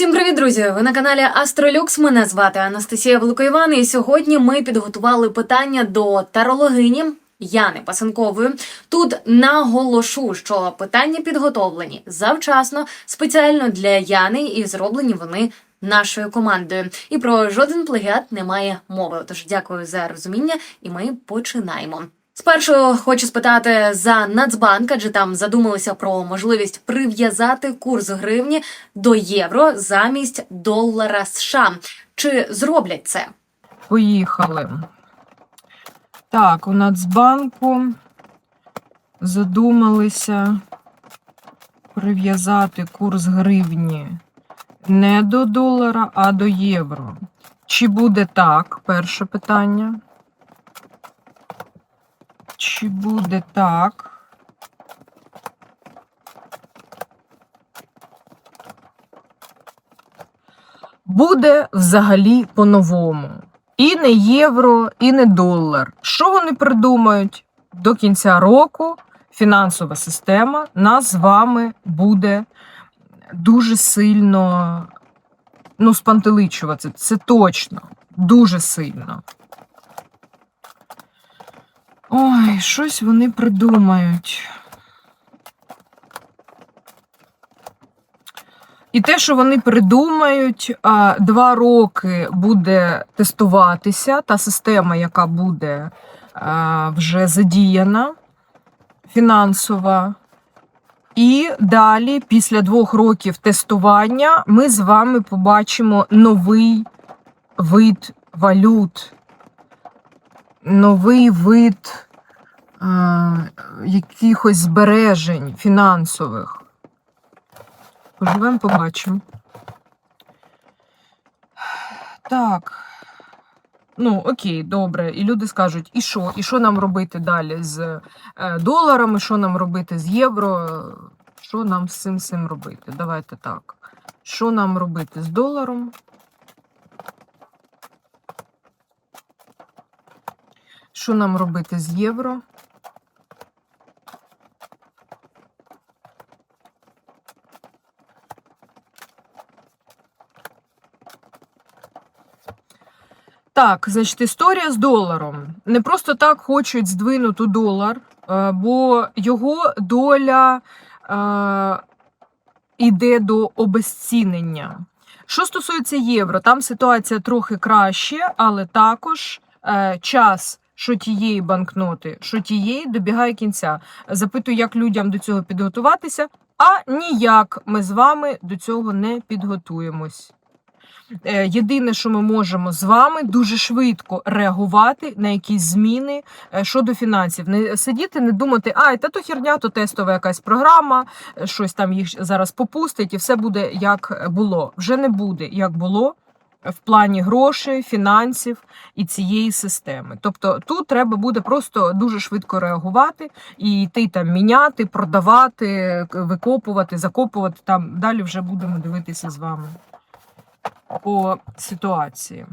Всім привіт, друзі! Ви на каналі Астролюкс. Мене звати Анастасія Великоїван, і сьогодні ми підготували питання до тарологині Яни Пасенкової. Тут наголошу, що питання підготовлені завчасно, спеціально для Яни, і зроблені вони нашою командою. І про жоден плагіат немає мови. Тож дякую за розуміння, і ми починаємо. Спершу хочу спитати за Нацбанк, адже там задумалися про можливість прив'язати курс гривні до євро замість долара США. Чи зроблять це? Поїхали. Так, у Нацбанку задумалися прив'язати курс гривні не до долара, а до євро. Чи буде так? Перше питання. Чи буде так? Буде взагалі по-новому. І не євро, і не долар. Що вони придумають? До кінця року фінансова система нас з вами буде дуже сильно ну, спантеличувати. Це точно, дуже сильно. Ой, щось вони придумають. І те, що вони придумають, два роки буде тестуватися та система, яка буде вже задіяна, фінансова. І далі, після двох років тестування, ми з вами побачимо новий вид валют, новий вид а, якихось збережень фінансових. Поживемо, побачимо. Так. Ну, окей, добре. І люди скажуть, і що? І що нам робити далі з е, доларами, що нам робити з євро? Що нам з цим робити? Давайте так. Що нам робити з доларом? Що нам робити з євро? Так, значить, історія з доларом. Не просто так хочуть здвинути долар, е, бо його доля е, іде до обезцінення. Що стосується євро, там ситуація трохи краще, але також е, час. Що тієї банкноти, що тієї добігає кінця. Запитую, як людям до цього підготуватися, а ніяк ми з вами до цього не підготуємось. Е, Єдине, що ми можемо з вами дуже швидко реагувати на якісь зміни е, щодо фінансів. Не сидіти, не думати, а та то херня, то тестова якась програма, е, щось там їх зараз попустить, і все буде як було. Вже не буде як було в плані грошей, фінансів і цієї системи. Тобто тут треба буде просто дуже швидко реагувати і йти там міняти, продавати, викопувати, закопувати. Там далі вже будемо дивитися з вами по ситуації.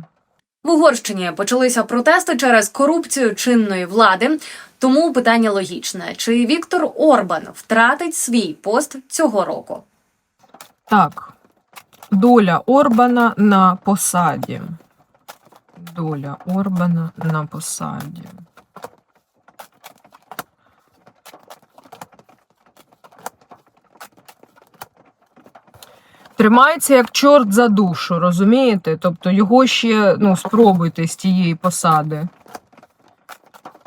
В Угорщині почалися протести через корупцію чинної влади. Тому питання логічне: чи Віктор Орбан втратить свій пост цього року? Так, доля Орбана на посаді. Доля Орбана на посаді. Тримається як чорт за душу, розумієте? Тобто його ще ну, спробуйте з тієї посади.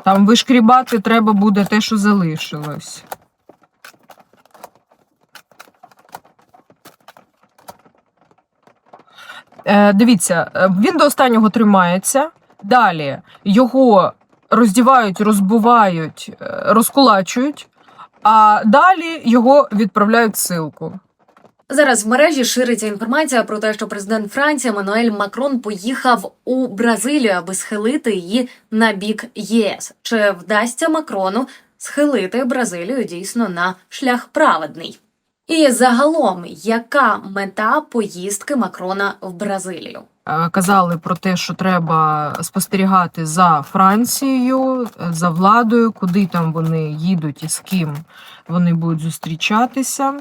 Там вишкрібати треба буде те, що залишилось. Дивіться, е, він до останнього тримається. Далі його роздівають, розбивають, е, розкулачують, а далі його відправляють в ссилку. Зараз в мережі шириться інформація про те, що президент Франції Еммануель Макрон поїхав у Бразилію, аби схилити її на бік ЄС. Чи вдасться Макрону схилити Бразилію дійсно на шлях праведний? І загалом, яка мета поїздки Макрона в Бразилію? Е, Казали про те, що треба спостерігати за Францією, е, за владою, куди там вони їдуть і з ким вони будуть зустрічатися.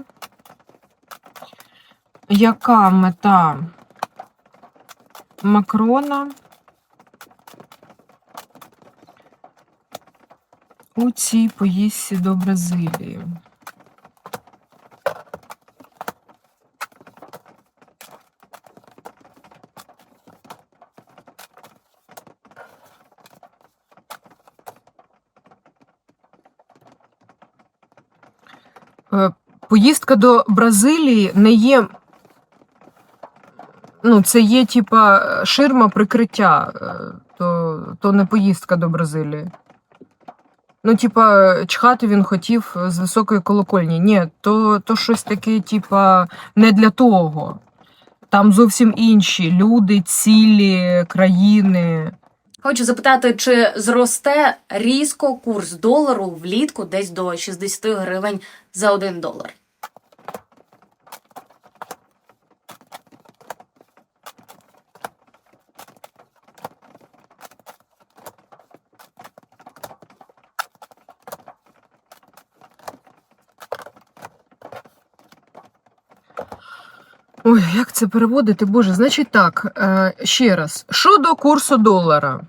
яка мета Макрона у цій поїздці до Бразилії? Поїздка до Бразилії не є. Ну, це є, типа, ширма прикриття, е, то, то не поїздка до Бразилії. Ну, типа, чхати він хотів з високої колокольні. Ні, то, то щось таке, типа, не для того. Там зовсім інші люди, цілі, країни. Хочу запитати, чи зросте різко курс долару влітку десь до 60 гривень за один долар? Ой, як це переводити? Боже, значить так, е, ще раз. Щодо курсу долара,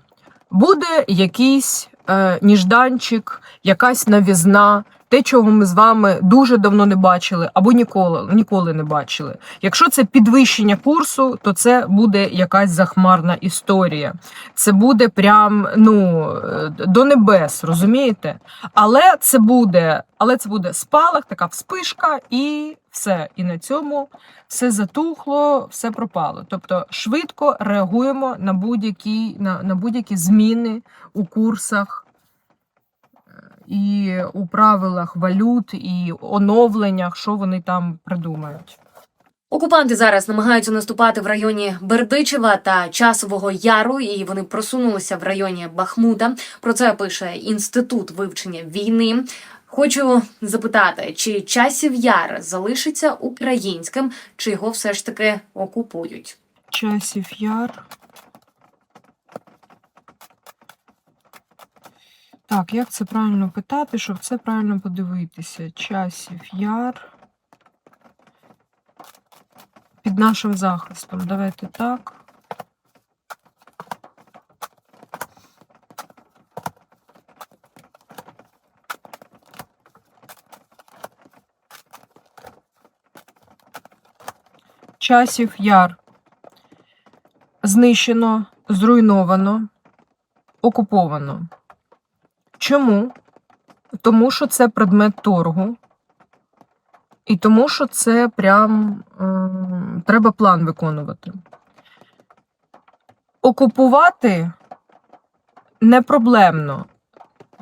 буде якийсь е, ніжданчик, якась новізна, те, чого ми з вами дуже давно не бачили або ніколи, ніколи не бачили. Якщо це підвищення курсу, то це буде якась захмарна історія. Це буде прям ну, е, до небес, розумієте? Але це буде, але це буде спалах, така вспишка, і все. І на цьому все затухло, все пропало. Тобто швидко реагуємо на будь-які, на, на будь-які зміни у курсах і у правилах валют, і оновленнях, що вони там придумають. Окупанти зараз намагаються наступати в районі Бердичева та Часового Яру, і вони просунулися в районі Бахмута. Про це пише інститут вивчення війни. Хочу запитати, чи часів яр залишиться українським, чи його все ж таки окупують? Часів яр. Так, як це правильно питати, щоб це правильно подивитися? Часів яр. Під нашим захистом. Давайте так. Часів яр. Знищено, зруйновано, окуповано. Чому? Тому що це предмет торгу. І тому, що це прям ем, треба план виконувати. Окупувати не проблемно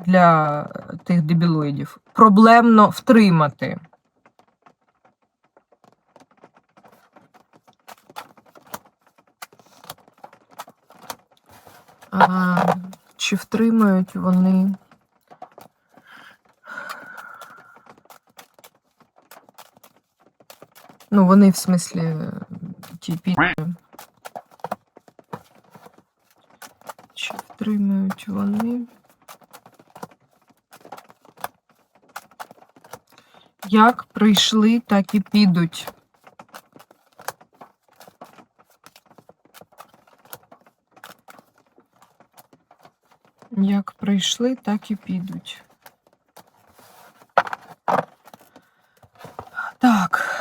для тих дебілоїдів. Проблемно втримати. А, чи втримають вони? Ну, вони в смислі ті пі... Чи втримають вони? Як прийшли, так і підуть. Як прийшли, так і підуть. Так.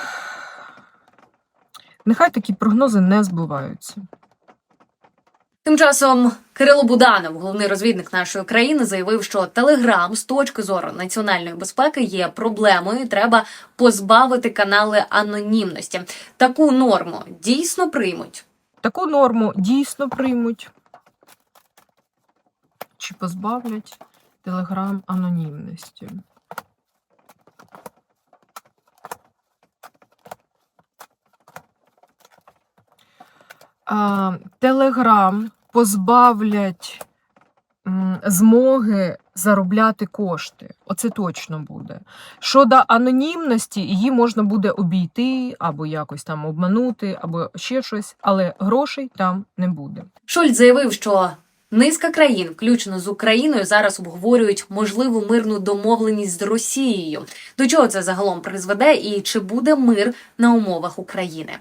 Нехай такі прогнози не збуваються. Тим часом Кирило Буданов, головний розвідник нашої країни, заявив, що Телеграм з точки зору національної безпеки є проблемою. і Треба позбавити канали анонімності. Таку норму дійсно приймуть. Таку норму дійсно приймуть. Чи позбавлять телеграм анонімності? Телеграм позбавлять змоги заробляти кошти. Оце точно буде. Щодо анонімності, її можна буде обійти або якось там обманути, або ще щось, але грошей там не буде. Шольц заявив, що низка країн, включно з Україною, зараз обговорюють можливу мирну домовленість з Росією. До чого це загалом призведе, і чи буде мир на умовах України?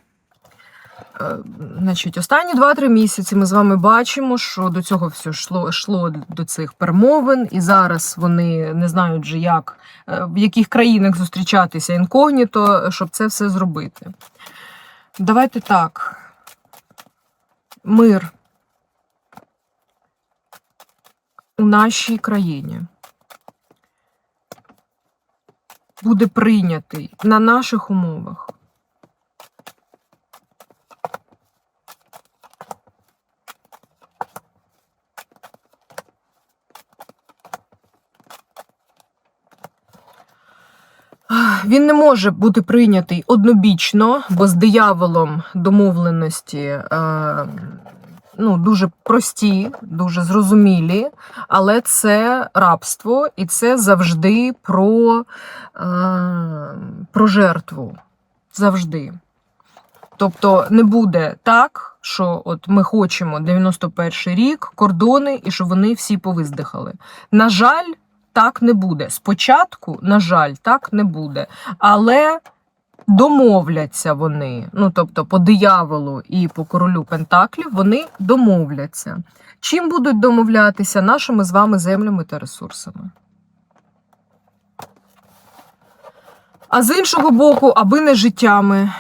Е, Значить, останні 2-3 місяці ми з вами бачимо, що до цього все йшло, йшло до цих перемовин, і зараз вони не знають вже, як е, в яких країнах зустрічатися інкогніто, щоб це все зробити. Давайте так. Мир у нашій країні буде прийнятий на наших умовах. Він не може бути прийнятий однобічно, бо з дияволом домовленості е, ну, дуже прості, дуже зрозумілі, але це рабство, і це завжди про, е, про жертву. Завжди. Тобто не буде так, що от ми хочемо 91 рік, кордони, і щоб вони всі повиздихали. На жаль, так не буде. Спочатку, на жаль, так не буде. Але домовляться вони. Ну, тобто, по дияволу і по королю Пентаклів вони домовляться. Чим будуть домовлятися нашими з вами землями та ресурсами? А з іншого боку, аби не життями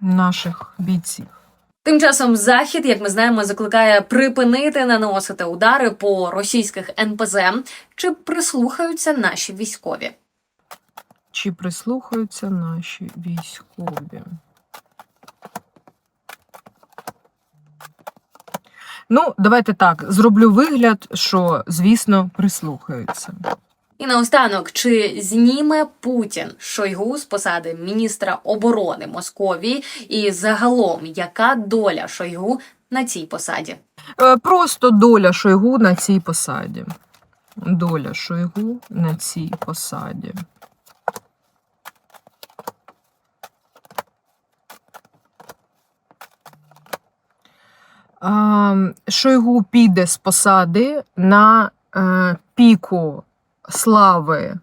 наших бійців. Тим часом захід, як ми знаємо, закликає припинити наносити удари по російських НПЗ. Чи прислухаються наші військові? Чи прислухаються наші військові? Ну, давайте так. Зроблю вигляд, що, звісно, прислухаються. І наостанок, чи зніме Путін Шойгу з посади міністра оборони Московії, і загалом яка доля Шойгу на цій посаді? Е, Просто доля Шойгу на цій посаді. Доля Шойгу на цій посаді. Шойгу піде з посади на е, піку слави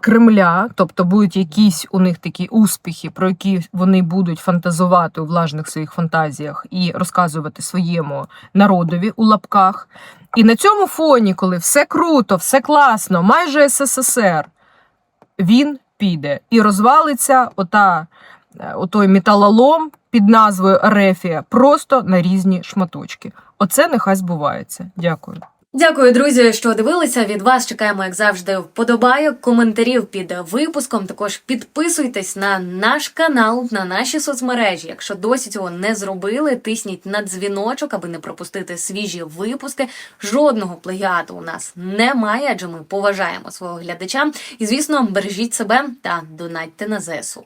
Кремля, тобто будуть якісь у них такі успіхи, про які вони будуть фантазувати у влажних своїх фантазіях і розказувати своєму народові у лапках. І на цьому фоні, коли все круто, все класно, майже СССР, він піде і розвалиться ота, е, отой металолом під назвою Рефія просто на різні шматочки. Оце нехай збувається. Дякую. Дякую, друзі, що дивилися. Від вас чекаємо, як завжди, вподобайок, коментарів під випуском. Також підписуйтесь на наш канал, на наші соцмережі. Якщо досі цього не зробили, тисніть на дзвіночок, аби не пропустити свіжі випуски. Жодного плагіату у нас немає, адже ми поважаємо свого глядача. І звісно, бережіть себе та донатьте на ЗСУ.